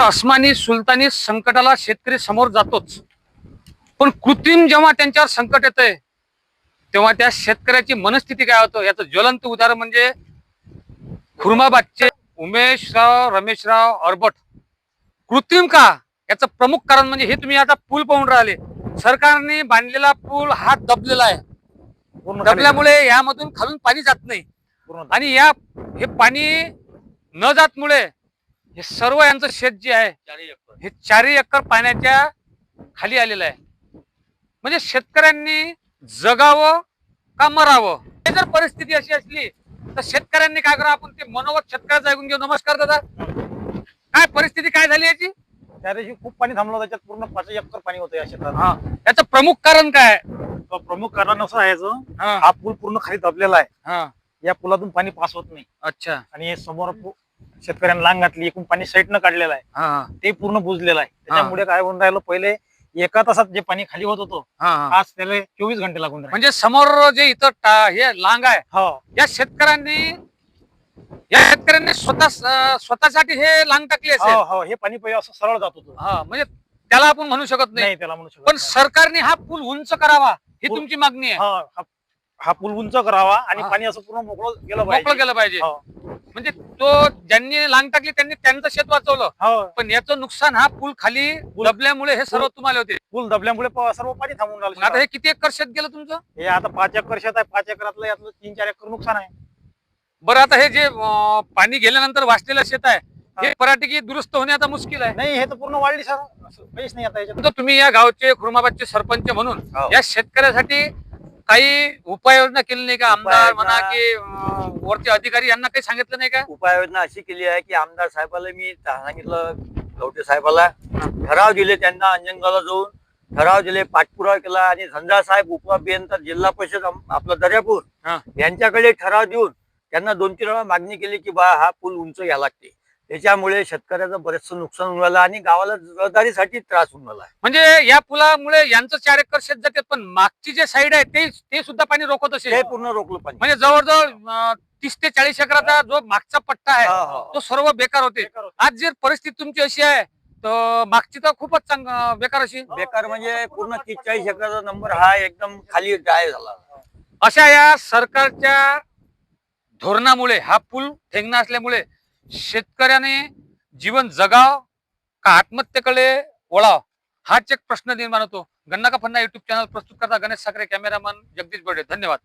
अस्मानी सुलतानी संकटाला शेतकरी समोर जातोच. पण कृत्रिम जेव्हा त्यांच्यावर संकट येतंय तेव्हा त्या शेतकऱ्याची मनस्थिती काय होतं? याचं ज्वलंत उदाहरण म्हणजे खुर्माबादचे उमेशराव रमेशराव अरबट. कृत्रिम का? याचं प्रमुख कारण म्हणजे हे तुम्ही आता पूल पाहून राहिले. सरकारने बांधलेला पूल हा दबलेला आहे. दबल्यामुळे यामधून खालून पाणी जात नाही. आणि या हे पाणी न जातमुळे हे सर्व यांचं शेत जे आहे हे चारही एकर पाण्याच्या खाली आलेलं आहे. म्हणजे शेतकऱ्यांनी जगावं का मरावं? हे जर परिस्थिती अशी असली तर शेतकऱ्यांनी काय करावं? आपण ते मनोगत शेतकऱ्याचं ऐकून घेऊ. नमस्कार दादा. काय परिस्थिती काय झाली याची? त्या दिवशी खूप पाणी थांबलं त्याच्यात पूर्ण पाच एकर पाणी होतं या शेतात. हा. याचं प्रमुख कारण काय प्रमुख कारण असं आहे हा. पूल पूर्ण खाली दबलेला आहे. हा. या पुलातून पाणी पास होत नाही. अच्छा. आणि हे समोर शेतकऱ्यांना लांग घातली एकूण पाणी साईडनं काढलेलं आहे. हा ते पूर्ण बुजलेलं आहे. त्याच्यामुळे काय होऊन राहिलं पहिले एका तासात जे पाणी खाली होत होतं हा आज त्याला चोवीस घंटे लागून राहिले. म्हणजे समोर जे इथं टा- हे लांग आहे हो. या शेतकऱ्यांनी या शेतकऱ्यांनी स्वतः स्वतःसाठी हे लांग टाकली असेल. हो हो. हे पाणी पहिले असं सरळ जात होतं. हा म्हणजे त्याला आपण म्हणू शकत नाही. नाही त्याला म्हणू शकत पण नाही. सरकारने हा पूल उंच करावा ही पूल- तुमची मागणी आहे. हा हा- हा पूल उंच करावा आणि हा. पाणी असं पूर्ण मोकळं गेलं मोकळं पाहिजे. केलं पाहिजे. हो. म्हणजे तो ज्यांनी लांग टाकली त्यांनी त्यांचं शेत वाचवलं. हो. पण याचं नुकसान हा पूल खाली दबल्यामुळे हे सर्व तुम्हाला होते. पूल दबल्यामुळे प- सर्व पाणी थांबून राहिलं मग आता. हे किती एकर शेत गेलं तुमचं? हे आता पाच एकर शेत आहे. पाच एकरातलं यातलं तीन चार एकर नुकसान आहे. बरं आता हे जे अं, पाणी गेल्यानंतर वाचलेलं शेत आहे हे पराठीकी दुरुस्त होणे आता मुश्किल आहे. नाही हे तर पूर्ण वाढली सर. असं काहीच नाही आता याच्यात. तर तुम्ही या गावचे खुर्माबादचे सरपंच म्हणून हो. या शेतकऱ्यासाठी काही उपाययोजना केली नाही का? आमदार म्हणा की अं, वरचे अधिकारी यांना काही सांगितलं नाही का? उपाययोजना अशी केली आहे की आमदार साहेबाला मी सांगितलं गवटे साहेबाला. ठराव दिले त्यांना अंजनगावला जाऊन. ठराव दिले पाठपुरावा केला आणि धंदा साहेब उपअभियंता जिल्हा परिषद आम- आपलं दर्यापूर हा. यांच्याकडे ठराव देऊन त्यांना दोन तीन वेळा मागणी केली की बा हा पूल उंच घ्या लागते. त्याच्यामुळे शेतकऱ्याचं बरेचसं नुकसान होऊन राहिलं आणि गावाला रहदारीसाठी त्रास होऊन राहिला म्हणजे या पुलामुळे यांचं चार एकर शेत जाते पण मागची जे साईड आहे ते ते सुद्धा पाणी रोखत असेल. ते पूर्ण रोखलं पाणी. म्हणजे जवळजवळ तीस ते चाळीस एकराचा जो मागचा पट्टा आहे हा, हा. तो सर्व बेकार होते. आज जर परिस्थिती तुमची अशी आहे तर मागची तर खूपच चांग बेकार अशी. बेकार म्हणजे पूर्ण तीस चाळीस एकराचा नंबर हा एकदम खाली ड्राय झाला. अशा या सरकारच्या धोरणामुळे हा पूल ठेंगणा असल्यामुळे शेतकऱ्याने जीवन जगाव का आत्महत्येकडे वळाव? हाच एक प्रश्न निर्माण होतो. गन्ना का फन्ना युट्यूब चॅनल प्रस्तुत करता गणेश साखरे कॅमेरामन जगदीश बर्डे धन्यवाद.